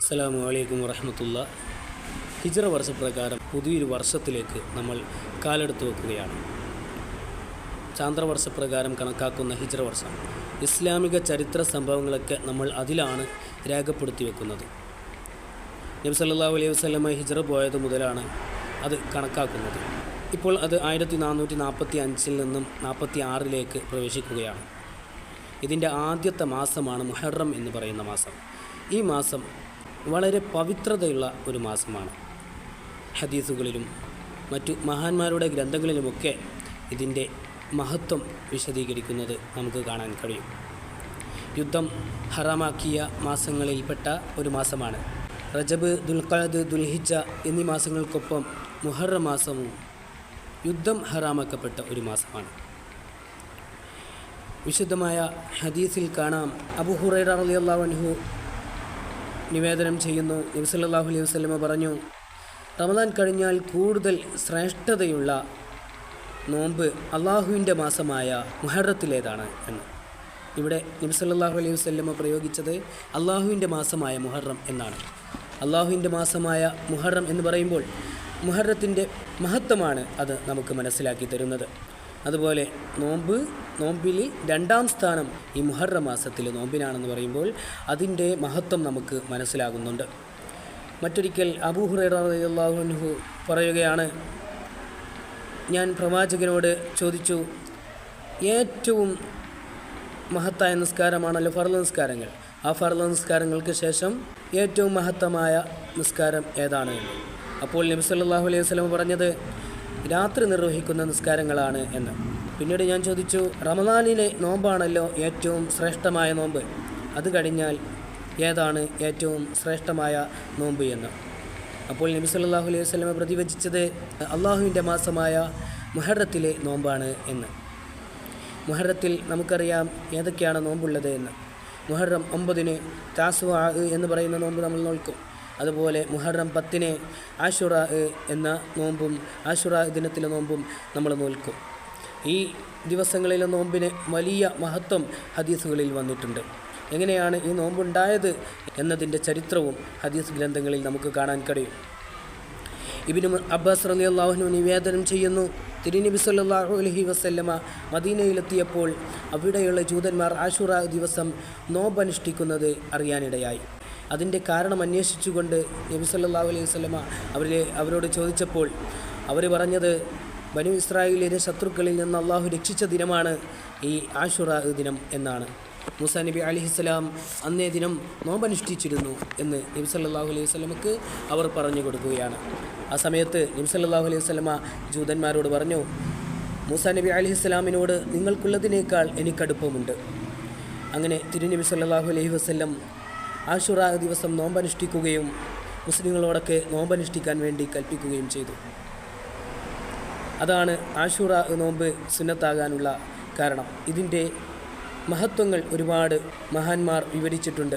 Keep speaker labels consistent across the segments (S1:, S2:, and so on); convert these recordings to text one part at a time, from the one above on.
S1: അസ്സലാമു അലൈക്കും വറഹമത്തുള്ള. ഹിജ്റ വർഷപ്രകാരം പുതിയൊരു വർഷത്തിലേക്ക് നമ്മൾ കാലെടുത്ത് വെക്കുകയാണ്. ചാന്ദ്രവർഷപ്രകാരം കണക്കാക്കുന്ന ഹിജറ വർഷം ഇസ്ലാമിക ചരിത്ര സംഭവങ്ങളൊക്കെ നമ്മൾ അതിലാണ് രേഖപ്പെടുത്തി വെക്കുന്നത്. നബി സല്ലാ അലൈഹി വസ്ലമ ഹിജറ പോയത് മുതലാണ് അത് കണക്കാക്കുന്നത്. ഇപ്പോൾ അത് ആയിരത്തി നാനൂറ്റി നാൽപ്പത്തി അഞ്ചിൽ നിന്നും നാൽപ്പത്തി ആറിലേക്ക് പ്രവേശിക്കുകയാണ്. ഇതിന്റെ ആദ്യത്തെ മാസമാണ് മുഹറം എന്ന് പറയുന്ന മാസം. ഈ മാസം വളരെ പവിത്രതയുള്ള ഒരു മാസമാണ്. ഹദീസുകളിലും മറ്റു മഹാന്മാരുടെ ഗ്രന്ഥങ്ങളിലുമൊക്കെ ഇതിന്റെ മഹത്വം വിശദീകരിക്കുന്നത് നമുക്ക് കാണാൻ കഴിയും. യുദ്ധം ഹറാമാക്കിയ മാസങ്ങളിൽപ്പെട്ട ഒരു മാസമാണ്. റജബ് ദുൽഖാദ് ദുൽഹിജ എന്നീ മാസങ്ങൾക്കൊപ്പം മുഹറ മാസവും യുദ്ധം ഹറാമാക്കപ്പെട്ട ഒരു മാസമാണ്. വിശുദ്ധമായ ഹദീസിൽ കാണാം. അബു ഹുറൈറ അൻഹു നിവേദനം ചെയ്യുന്നു. നബ്സല്ലാഹു അലൈഹി വസ്ലമ പറഞ്ഞു റമദാൻ കഴിഞ്ഞാൽ കൂടുതൽ ശ്രേഷ്ഠതയുള്ള നോമ്പ് അള്ളാഹുവിന്റെ മാസമായ മുഹറത്തിലേതാണ് എന്ന്. ഇവിടെ നബ്സല്ലാഹു അലൈഹി വസ്ലമ പ്രയോഗിച്ചത് അള്ളാഹുവിന്റെ മാസമായ മുഹറം എന്നാണ്. അള്ളാഹുവിന്റെ മാസമായ മുഹറം എന്ന് പറയുമ്പോൾ മുഹറത്തിന്റെ മഹത്വമാണ് അത് നമുക്ക് മനസ്സിലാക്കി തരുന്നത്. അതുപോലെ നോമ്പ് നോമ്പിൽ രണ്ടാം സ്ഥാനം ഈ മുഹറ മാസത്തിൽ നോമ്പിനാണെന്ന് പറയുമ്പോൾ അതിന്റെ മഹത്വം നമുക്ക് മനസ്സിലാകുന്നുണ്ട്. മറ്റൊരിക്കൽ അബൂ ഹുറൈറ റളിയല്ലാഹു അൻഹു പറയുകയാണ് ഞാൻ പ്രവാചകനോട് ചോദിച്ചു ഏറ്റവും മഹത്തായ നിസ്കാരമാണല്ലോ ഫർള നിസ്കാരങ്ങൾ. ആ ഫർള നിസ്കാരങ്ങൾക്ക് ശേഷം ഏറ്റവും മഹത്തമായ നിസ്കാരം ഏതാണ്? അപ്പോൾ നബി സല്ലല്ലാഹു അലൈഹി വസ്ലം പറഞ്ഞത് രാത്രി നിർവഹിക്കുന്ന നിസ്കാരങ്ങളാണ് എന്ന്. പിന്നീട് ഞാൻ ചോദിച്ചു റമദാനിലെ നോമ്പാണല്ലോ ഏറ്റവും ശ്രേഷ്ഠമായ നോമ്പ്? അത് കഴിഞ്ഞാൽ ഏതാണ് ഏറ്റവും ശ്രേഷ്ഠമായ നോമ്പ് എന്ന്? അപ്പോൾ നബി സല്ലല്ലാഹു അലൈഹി വസല്ലമ പ്രതിവചിച്ചത് അള്ളാഹുവിന്റെ മാസമായ മുഹറത്തിലെ നോമ്പാണ് എന്ന്. മുഹറത്തിൽ നമുക്കറിയാം ഏതൊക്കെയാണ് നോമ്പുള്ളത് എന്ന്. മുഹറം ഒമ്പതിന് താസുവ എന്ന് പറയുന്ന നോമ്പ് നമ്മൾ നോൽക്കും. അതുപോലെ മുഹറം പത്തിന് ആഷുറ എന്ന നോമ്പും ആഷുറ ദിനത്തിലെ നോമ്പും നമ്മൾ നോൽക്കും. ഈ ദിവസങ്ങളിലെ നോമ്പിന് വലിയ മഹത്വം ഹദീസുകളിൽ വന്നിട്ടുണ്ട്. എങ്ങനെയാണ് ഈ നോമ്പുണ്ടായത് എന്നതിന്റെ ചരിത്രവും ഹദീസ് ഗ്രന്ഥങ്ങളിൽ നമുക്ക് കാണാൻ കഴിയും. ഇബിന് അബ്ബാസ് റലി അള്ളാഹുനു നിവേദനം ചെയ്യുന്നു തിരുനബി സല്ലാഹു അലഹി വസല്ലമ മദീനയിലെത്തിയപ്പോൾ അവിടെയുള്ള ജൂതന്മാർ ആഷുറ ദിവസം നോമ്പനുഷ്ഠിക്കുന്നത് അറിയാനിടയായി. അതിന്റെ കാരണം അന്വേഷിച്ചുകൊണ്ട് നബി സല്ലല്ലാഹു അലൈഹി വസല്ലമ അവരെ അവരോട് ചോദിച്ചപ്പോൾ അവർ പറഞ്ഞത് ബനു ഇസ്രായേലിലെ ശത്രുക്കളിൽ നിന്ന് അള്ളാഹു രക്ഷിച്ച ദിനമാണ് ഈ ആഷുറ ദിനം എന്നാണ്. മൂസ നബി അലിഹിസ്സലാം അന്നേ ദിനം നോമ്പനുഷ്ഠിച്ചിരുന്നു എന്ന് നബി സല്ലല്ലാഹു അലൈഹി വസല്ലമക്ക് അവർ പറഞ്ഞു കൊടുക്കുകയാണ്. ആ സമയത്ത് നബി സല്ലല്ലാഹു അലൈഹി വസല്ലമ ജൂതന്മാരോട് പറഞ്ഞു മൂസ നബി അലിഹിസ്സലാമിനോട് നിങ്ങൾക്കുള്ളതിനേക്കാൾ എനിക്കടുപ്പമുണ്ട് അങ്ങനെ തിരുനബി സല്ലാഹു അലൈഹി വസല്ലം ആഷുറ ദിവസം നോമ്പനുഷ്ഠിക്കുകയും മുസ്ലിങ്ങളോടൊക്കെ നോമ്പനുഷ്ഠിക്കാൻ വേണ്ടി കൽപ്പിക്കുകയും ചെയ്തു. അതാണ് ആഷുറ നോമ്പ് സുന്നത്താകാനുള്ള കാരണം. ഇതിന്റെ മഹത്വങ്ങൾ ഒരുപാട് മഹാന്മാർ വിവരിച്ചിട്ടുണ്ട്.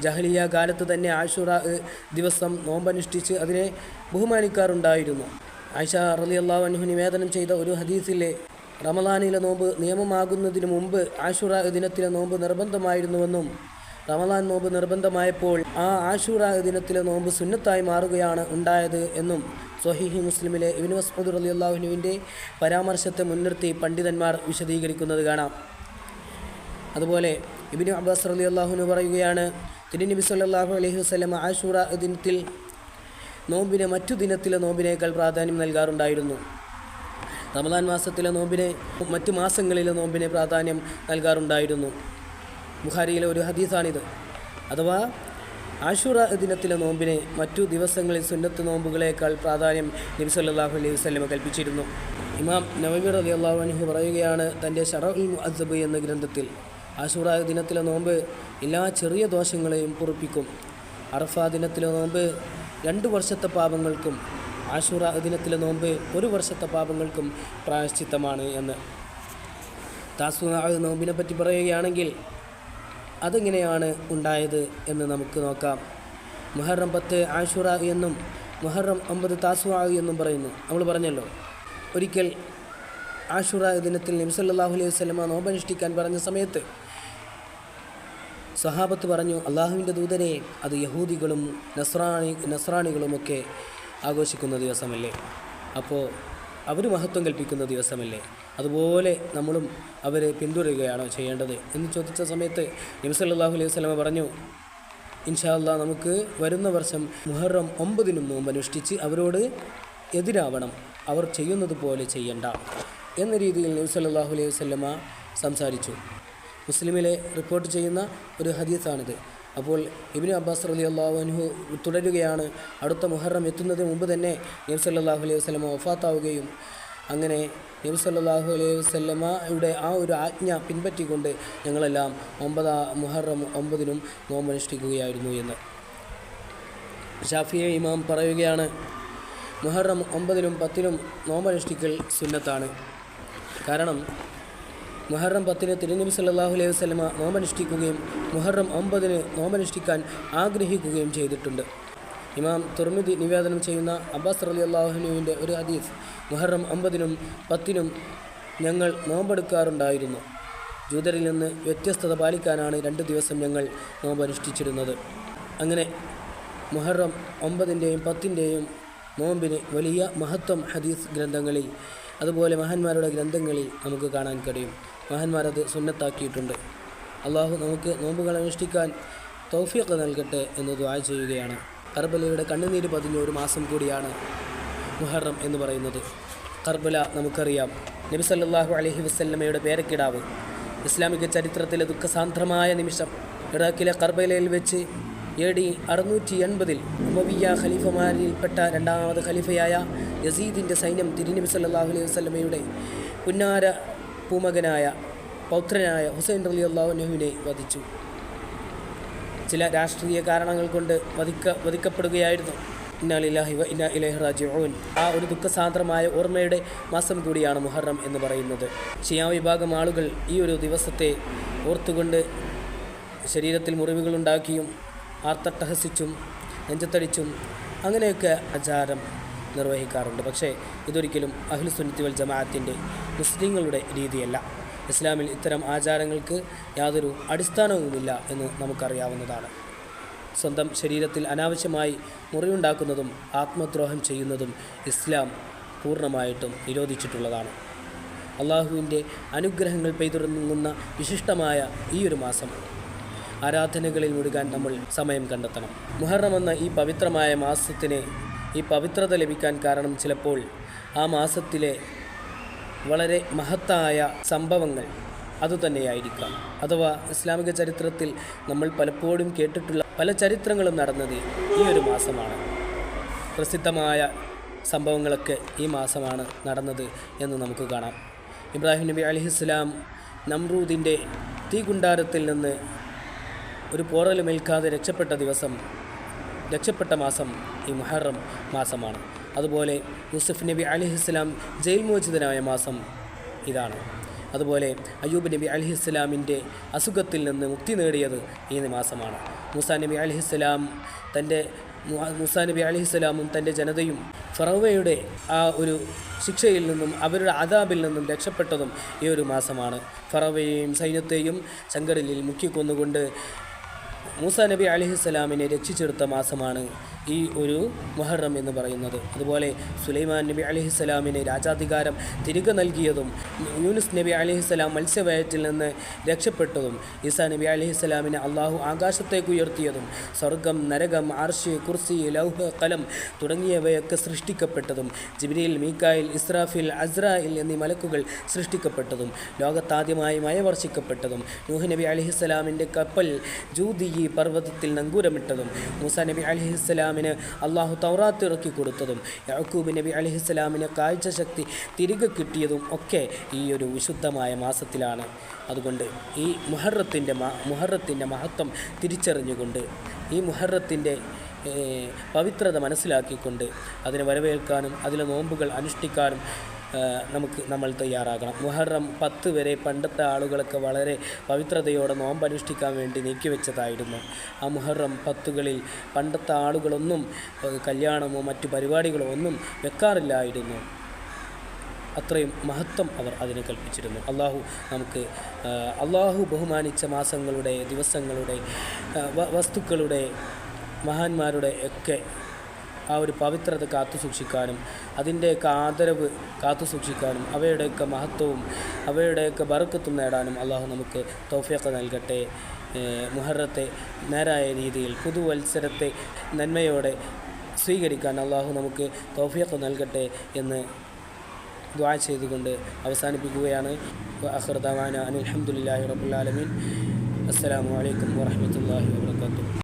S1: ജഹലിയ കാലത്ത് തന്നെ ആഷുറ ദിവസം നോമ്പനുഷ്ഠിച്ച് അതിനെ ബഹുമാനിക്കാറുണ്ടായിരുന്നു. ആയിഷ റലി അള്ളാഹു നിവേദനം ചെയ്ത ഒരു ഹദീസിലെ റമദാനിലെ നോമ്പ് നിയമമാകുന്നതിന് മുമ്പ് ആഷുറ ദിനത്തിലെ നോമ്പ് നിർബന്ധമായിരുന്നുവെന്നും റമദാൻ നോമ്പ് നിർബന്ധമായപ്പോൾ ആ ആഷൂറ ദിനത്തിലെ നോമ്പ് സുന്നത്തായി മാറുകയാണ് ഉണ്ടായത് എന്നും സ്വഹിഹി മുസ്ലിമിലെ ഇബിന് മസ്മദ് അലി അള്ളാഹുനുവിന്റെ പരാമർശത്തെ മുൻനിർത്തി പണ്ഡിതന്മാർ വിശദീകരിക്കുന്നത് കാണാം. അതുപോലെ ഇബിന് അബ്ബാസ് അലി അള്ളാഹുനു പറയുകയാണ് തിരുനബി സല്ലാഹു അലൈഹി വസ്ലം ആഷൂറ ദിനത്തിൽ നോമ്പിനെ മറ്റു ദിനത്തിലെ നോമ്പിനേക്കാൾ പ്രാധാന്യം നൽകാറുണ്ടായിരുന്നു. റമദാൻ മാസത്തിലെ നോമ്പിനെ മറ്റു മാസങ്ങളിലെ നോമ്പിനെ പ്രാധാന്യം നൽകാറുണ്ടായിരുന്നു. ബുഖാരിയിലെ ഒരു ഹദീസാണിത്. അഥവാ ആഷുറ ദിനത്തിലെ നോമ്പിനെ മറ്റു ദിവസങ്ങളിൽ സുന്നത്ത് നോമ്പുകളേക്കാൾ പ്രാധാന്യം നബി സല്ലല്ലാഹു അലൈഹി വസല്ലമ കൽപ്പിച്ചിരുന്നു. ഇമാം നവബി റലി അള്ളാഹു അൻഹു പറയുകയാണ് തന്റെ ഷറഉൽ മുഅദ്ദബ് എന്ന ഗ്രന്ഥത്തിൽ ആഷുറ ദിനത്തിലെ നോമ്പ് എല്ലാ ചെറിയ ദോഷങ്ങളെയും പൊറുപ്പിക്കും. അറഫ ദിനത്തിലെ നോമ്പ് രണ്ട് വർഷത്തെ പാപങ്ങൾക്കും ആഷുറ ദിനത്തിലെ നോമ്പ് ഒരു വർഷത്തെ പാപങ്ങൾക്കും പ്രായശ്ചിത്തമാണ് എന്ന്. താസു നോമ്പിനെ പറ്റി പറയുകയാണെങ്കിൽ അതെങ്ങനെയാണ് ഉണ്ടായത് എന്ന് നമുക്ക് നോക്കാം. മുഹറം പത്ത് ആഷുറ എന്നും മുഹറം ഒമ്പത് താസുവ എന്നും പറയുന്നു. നമ്മൾ പറഞ്ഞല്ലോ ഒരിക്കൽ ആഷുറ ദിനത്തിൽ നിംസല്ലാഹു അലൈഹി വസല്ലമ നോമ്പനുഷ്ഠിക്കാൻ പറഞ്ഞ സമയത്ത് സഹാബത്ത് പറഞ്ഞു അള്ളാഹുവിന്റെ ദൂതരെ അത് യഹൂദികളും നസ്രാണി നസ്രാണികളുമൊക്കെ ആഘോഷിക്കുന്ന ദിവസമല്ലേ അപ്പോൾ അവർ മഹത്വം കൽപ്പിക്കുന്ന ദിവസമല്ലേ? അതുപോലെ നമ്മളും അവരെ പിന്തുടരുകയാണോ ചെയ്യേണ്ടത്? എന്ന് ചോദിച്ച സമയത്ത് നബിസല്ലാഹു അലൈഹി വസ്ലമ പറഞ്ഞു ഇൻഷാല്ല നമുക്ക് വരുന്ന വർഷം മുഹറം ഒമ്പതിനും നോമ്പ് അനുഷ്ഠിച്ച് അവരോട് എതിരാവണം. അവർ ചെയ്യുന്നത് പോലെ ചെയ്യണ്ട. എന്ന രീതിയിൽ നബി സല്ലല്ലാഹു അലൈഹി വസ്ലമ സംസാരിച്ചു. മുസ്ലിമിലെ റിപ്പോർട്ട് ചെയ്യുന്ന ഒരു ഹദീസാണിത്. അപ്പോൾ ഇബ്നു അബ്ബാസ് അലി അള്ളാഹുഹു തുടരുകയാണ്. അടുത്ത മുഹറം എത്തുന്നതിന് മുമ്പ് തന്നെ നബി സല്ലല്ലാഹു അലൈഹി വസ്ലമ വഫാത്താവുകയും അങ്ങനെ നബി സല്ലല്ലാഹു അലൈഹി വസ്ലമയുടെ ആ ഒരു ആജ്ഞ പിൻപറ്റിക്കൊണ്ട് ഞങ്ങളെല്ലാം ഒമ്പതാ മുഹറം ഒമ്പതിനും നോമ്പനുഷ്ഠിക്കുകയായിരുന്നു എന്ന്. ഷാഫിയ ഇമാം പറയുകയാണ് മുഹറം ഒമ്പതിനും പത്തിനും നോമ്പനുഷ്ഠിക്കൽ സുന്നത്താണ്. കാരണം മുഹറം പത്തിന് തിരുനബി സല്ലാഹു അലൈഹി വസ്ലമ നോമനുഷ്ഠിക്കുകയും മുഹറം ഒമ്പതിന് നോമനുഷ്ഠിക്കാൻ ആഗ്രഹിക്കുകയും ചെയ്തിട്ടുണ്ട്. ഇമാം തുർമിദി നിവേദനം ചെയ്യുന്ന അബ്ബാസ് റലി അള്ളാഹുനുവിന്റെ ഒരു ഹദീസ് മുഹറം ഒമ്പതിനും പത്തിനും ഞങ്ങൾ നോമ്പെടുക്കാറുണ്ടായിരുന്നു. ജൂതരിൽ നിന്ന് വ്യത്യസ്തത പാലിക്കാനാണ് രണ്ട് ദിവസം ഞങ്ങൾ നോമ്പനുഷ്ഠിച്ചിരുന്നത്. അങ്ങനെ മുഹറം ഒമ്പതിന്റെയും പത്തിന്റെയും നോമ്പിന് വലിയ മഹത്വം ഹദീസ് ഗ്രന്ഥങ്ങളിൽ അതുപോലെ മഹാന്മാരുടെ ഗ്രന്ഥങ്ങളിൽ നമുക്ക് കാണാൻ കഴിയും. മഹാന്മാരത് സുന്നത്താക്കിയിട്ടുണ്ട്. അള്ളാഹു നമുക്ക് നോമ്പുകൾ അനുഷ്ഠിക്കാൻ തൗഫീഖ് നൽകട്ടെ എന്ന് ദ്വാ ചെയ്യുകയാണ്. കർബലയുടെ കണ്ണുനീര് പതിഞ്ഞ ഒരു മാസം കൂടിയാണ് മുഹറം എന്ന് പറയുന്നത്. കർബല നമുക്കറിയാം. നബി സല്ലാഹു അലഹി വസ്ല്ലമ്മയുടെ പേരക്കിടാവ്. ഇസ്ലാമിക ചരിത്രത്തിലെ ദുഃഖസാന്ദ്രമായ നിമിഷം ഇറാഖിലെ കർബലയിൽ വെച്ച് എ ഡി അറുന്നൂറ്റി എൺപതിൽ ഉമവിയ ഖലീഫമാരിൽപ്പെട്ട രണ്ടാമത് ഖലീഫയായ യസീദിന്റെ സൈന്യം തിരുനബി സല്ലാഹു അലൈഹി വസല്ലമയുടെ പുന്നാര പൂമകനായ പൗത്രനായ ഹുസൈൻ റലി അള്ളാഹുനുവിനെ വധിച്ചു. ചില രാഷ്ട്രീയ കാരണങ്ങൾ കൊണ്ട് വധിക്ക വധിക്കപ്പെടുകയായിരുന്നു. ഇന്നാലില്ലാഹി വ ഇന്നാ ഇലൈഹി റാജിഊൻ. ആ ഒരു ദുഃഖസാന്ദ്രമായ ഓർമ്മയുടെ മാസം കൂടിയാണ് മുഹറം എന്ന് പറയുന്നത്. ഷിയാ വിഭാഗം ആളുകൾ ഈ ഒരു ദിവസത്തെ ഓർത്തുകൊണ്ട് ശരീരത്തിൽ മുറിവുകളുണ്ടാക്കിയും ആർത്തട്ടഹസിച്ചും നെഞ്ചത്തടിച്ചും അങ്ങനെയൊക്കെ ആചാരം നിർവഹിക്കാറുണ്ട്. പക്ഷേ ഇതൊരിക്കലും അഹ്ലുസുന്നത്തി വൽ ജമാഅത്തിന്റെ മുസ്ലിങ്ങളുടെ രീതിയല്ല. ഇസ്ലാമിൽ ഇത്തരം ആചാരങ്ങൾക്ക് യാതൊരു അടിസ്ഥാനവുമില്ല എന്ന് നമുക്കറിയാവുന്നതാണ്. സ്വന്തം ശരീരത്തിൽ അനാവശ്യമായി മുറിവുണ്ടാക്കുന്നതും ആത്മദ്രോഹം ചെയ്യുന്നതും ഇസ്ലാം പൂർണമായിട്ടും നിരോധിച്ചിട്ടുള്ളതാണ്. അള്ളാഹുവിന്റെ അനുഗ്രഹങ്ങൾ പെയ്തുറങ്ങുന്ന വിശിഷ്ടമായ ഈ ഒരു മാസം. ആരാധനകളിൽ മുഴുകാൻ നമ്മൾ സമയം കണ്ടെത്തണം. മുഹറം എന്ന ഈ പവിത്രമായ മാസത്തിന് ഈ പവിത്രത ലഭിക്കാൻ കാരണം ചിലപ്പോൾ ആ മാസത്തിലെ വളരെ മഹത്തായ സംഭവങ്ങൾ അതുതന്നെയായിരിക്കാം. അഥവാ ഇസ്ലാമിക ചരിത്രത്തിൽ നമ്മൾ പലപ്പോഴും കേട്ടിട്ടുള്ള പല ചരിത്രങ്ങളും നടന്നത് ഈ ഒരു മാസമാണ്. പ്രസിദ്ധമായ സംഭവങ്ങളൊക്കെ ഈ മാസമാണ് നടന്നത് എന്ന് നമുക്ക് കാണാം. ഇബ്രാഹിം നബി അലിഹിസ്ലാം നമ്രൂദിന്റെ തീകുണ്ടാരത്തിൽ നിന്ന് ഒരു പോറലുമേൽക്കാതെ രക്ഷപ്പെട്ട ദിവസം രക്ഷപ്പെട്ട മാസം ഈ മുഹറം മാസമാണ്. അതുപോലെ യൂസഫ് നബി അലിഹിസ്ലാം ജയിൽ മോചിതനായ മാസം ഇതാണ്. അതുപോലെ അയ്യൂബ് നബി അലിഹിസ്ലാമിന്റെ അസുഖത്തിൽ നിന്ന് മുക്തി നേടിയത് ഈ മാസമാണ്. മൂസാ നബി അലിഹിസ്ലാം തന്റെ മൂസാ നബി അലിഹിസ്ലാമും തന്റെ ജനതയും ഫറവയുടെ ആ ഒരു ശിക്ഷയിൽ നിന്നും അവരുടെ അതാബിൽ നിന്നും രക്ഷപ്പെട്ടതും ഈ ഒരു മാസമാണ്. ഫറവയെയും സൈന്യത്തെയും ചങ്കടലിൽ മുക്കിക്കൊന്നുകൊണ്ട് മൂസ നബി അലിഹിസ്സലാമിനെ രക്ഷിച്ചെടുത്ത മാസമാണ് ഈ ഒരു മുഹറം എന്ന് പറയുന്നത്. അതുപോലെ സുലൈമാൻ നബി അലഹിസ്സലാമിന് രാജാധികാരം തിരികെ നൽകിയതും യൂനുസ് നബി അലഹിസ്സലാം മത്സ്യവയറ്റിൽ നിന്ന് രക്ഷപ്പെട്ടതും ഈസാ നബി അലഹിസ്സലാമിനെ അള്ളാഹു ആകാശത്തേക്ക് ഉയർത്തിയതും സ്വർഗം നരകം ആർഷി കുർസി ലൗഹ കലം തുടങ്ങിയവയൊക്കെ സൃഷ്ടിക്കപ്പെട്ടതും ജിബ്രീൽ മീക്കായിൽ ഇസ്രാഫിൽ അസ്രായിൽ എന്നീ മലക്കുകൾ സൃഷ്ടിക്കപ്പെട്ടതും ലോകത്താദ്യമായി മയവർഷിക്കപ്പെട്ടതും നൂഹ് നബി അലിഹിസ്സലാമിന്റെ കപ്പൽ ജൂതി പർവതത്തിൽ നങ്കൂരമിട്ടതും മൂസ നബി അലിഹിസ്സലാമിന് അള്ളാഹു തൗറാത്ത് ഇറക്കി കൊടുത്തതും യാക്കൂബ് നബി അലിഹിസ്സലാമിന് കാഴ്ചശക്തി തിരികെ കിട്ടിയതും ഒക്കെ ഈ ഒരു വിശുദ്ധമായ മാസത്തിലാണ്. അതുകൊണ്ട് ഈ മുഹറത്തിന്റെ മുഹറത്തിന്റെ മഹത്വം തിരിച്ചറിഞ്ഞുകൊണ്ട് ഈ മുഹറത്തിന്റെ പവിത്രത മനസ്സിലാക്കിക്കൊണ്ട് അതിനെ വരവേൽക്കാനും അതിലെ നോമ്പുകൾ അനുഷ്ഠിക്കാനും നമുക്ക് നമ്മൾ തയ്യാറാകണം. മുഹറം പത്ത് വരെ പണ്ടത്തെ ആളുകളൊക്കെ വളരെ പവിത്രതയോടെ നോമ്പ് അനുഷ്ഠിക്കാൻ വേണ്ടി നീക്കിവെച്ചതായിരുന്നു ആ മുഹറം പത്തുകളിൽ പണ്ടത്തെ ആളുകളൊന്നും കല്യാണമോ മറ്റു പരിപാടികളോ ഒന്നും വെക്കാറില്ലായിരുന്നു. അത്രയും മഹത്വം അവർ അതിന് കൽപ്പിച്ചിരുന്നു. അള്ളാഹു നമുക്ക് അള്ളാഹു ബഹുമാനിച്ച മാസങ്ങളുടെ ദിവസങ്ങളുടെ വസ്തുക്കളുടെ മഹാന്മാരുടെ ഒക്കെ ആ ഒരു പവിത്രത കാത്തു സൂക്ഷിക്കാനും അതിന്റെയൊക്കെ ആദരവ് കാത്തു സൂക്ഷിക്കാനും അവയുടെയൊക്കെ മഹത്വവും അവയുടെയൊക്കെ ബറുക്കത്തും നേടാനും അള്ളാഹു നമുക്ക് തോഫിയൊക്കെ നൽകട്ടെ. മുഹറത്തെ നേരായ രീതിയിൽ പുതുവത്സരത്തെ നന്മയോടെ സ്വീകരിക്കാൻ അള്ളാഹു നമുക്ക് തോഫിയൊക്കെ നൽകട്ടെ എന്ന് ദ്വാ ചെയ്തുകൊണ്ട് അവസാനിപ്പിക്കുകയാണ്. അഹർദാന അനിൽഹമുല്ലാഹി റബുല്ലാലമീൻ അസ്സലാമു അലൈക്കും വാഹമത്തല്ലാഹി വാബർക്കാത്തു